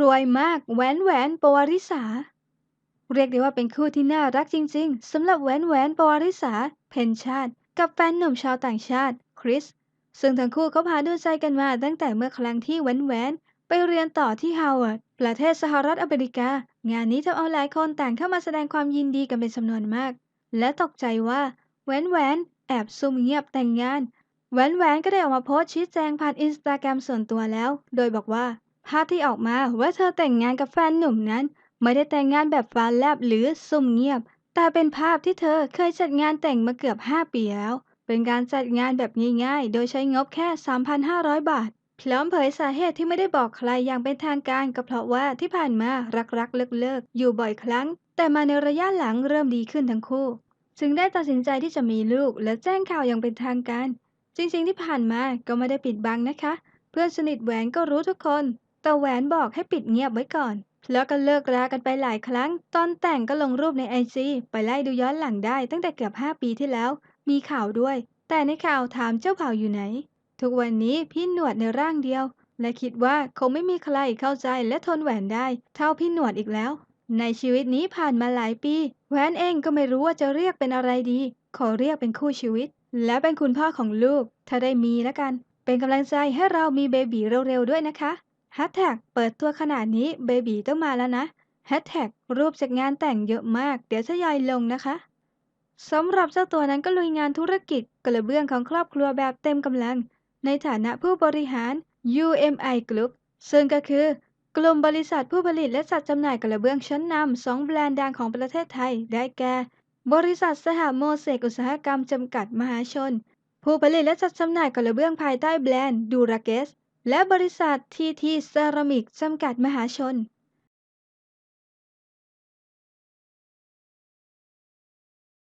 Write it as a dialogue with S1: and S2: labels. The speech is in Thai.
S1: รวยมากแหวนแหวนปวาริสา เรียกได้ว่าเป็นคู่ที่น่ารักจริง ๆสำหรับแหวนแหวนปวาริสา เพนชาติ กับแฟนหนุ่มชาวต่างชาติ คริส ซึ่งทั้งคู่เขาพาดูใจกันมาตั้งแต่เมื่อครั้งที่แหวนแหวนไปเรียนต่อที่ฮาวาร์ดประเทศสหรัฐอเมริกา งานนี้ทำเอาหลายคนต่างเข้ามาแสดงความยินดีกันเป็นจำนวนมาก และตกใจว่าแหวนแหวนแอบซุ่มเงียบแต่งงานแหวนแหวนก็ได้ออกมาโพสต์ชี้แจงผ่านอินสตาแกรมส่วนตัวแล้ว โดยบอกว่า ภาพที่ออกมาว่าเธอแต่งงานกับแฟนหนุ่มนั้น ไม่ได้แต่งงานแบบฟ้าแลบหรือซุ่มเงียบ แต่เป็นภาพที่เธอเคยจัดงานแต่งมาเกือบ 5 ปีแล้ว เป็นการจัดงานแบบง่ายๆ โดยใช้งบแค่ 3,500 บาท พร้อมเผยสาเหตุที่ไม่ได้บอกใครอย่างเป็นทางการก็เพราะว่าที่ผ่านมารักๆเลิกๆอยู่บ่อยครั้ง แต่มาในระยะหลังเริ่มดีขึ้นทั้งคู่ จึงได้ตัดสินใจที่จะมีลูกและแจ้งข่าวอย่างเป็นทางการ จริงๆที่ผ่านมาก็ไม่ได้ปิดบังนะคะ เพื่อนสนิทแหวนก็รู้ทุกคน แต่แหวนบอกให้ปิดเงียบไว้ก่อน แล้วก็เลิกรากันไปหลายครั้ง ตอนแต่งก็ลงรูปในไอจีไปไล่ดูย้อนหลังได้ตั้งแต่เกือบ 5 ปีที่แล้ว มีข่าวด้วย แต่ในข่าวถามเจ้าข่าอยู่ไหน ทุกวันนี้พี่หนวดในร่างเดียว และคิดว่าคงไม่มีใครเข้าใจและทนแหวนได้ เท่าพี่หนวดอีกแล้ว ในชีวิตนี้ผ่านมาหลายปีแหวนเองก็ไม่รู้ว่าจะเรียกเป็นอะไรดี ขอเรียกเป็นคู่ชีวิต และเป็นคุณพ่อของลูก ถ้าได้มีแล้วกัน เป็นกำลังใจให้เรามีเบบีเร็วๆด้วยนะคะ แฮชแท็กเปิดตัวขนาดนี้เบบีต้องมาแล้วนะแฮชแท็กรูปจากงานแต่งเยอะมาก เดี๋ยวจะยอยลงนะคะสำหรับเจ้าตัวนั้นก็ลุยงานธุรกิจกระเบื้องของครอบครัวแบบเต็มกำลัง ในฐานะผู้บริหาร UMI Group ซึ่งก็คือกลุ่มบริษัทผู้ผลิตและจัดจำหน่ายกระเบื้องชั้นนำสองแบรนด์ดังของประเทศไทย ได้แก่ บริษัทสหโมเสกอุตสาหกรรมจำกัดมหาชน ผู้ผลิตและจัดจำหน่ายกระเบื้องภายใต้แบรนด์ดูราเกส และบริษัททีทีเซรามิกจำกัดมหาชน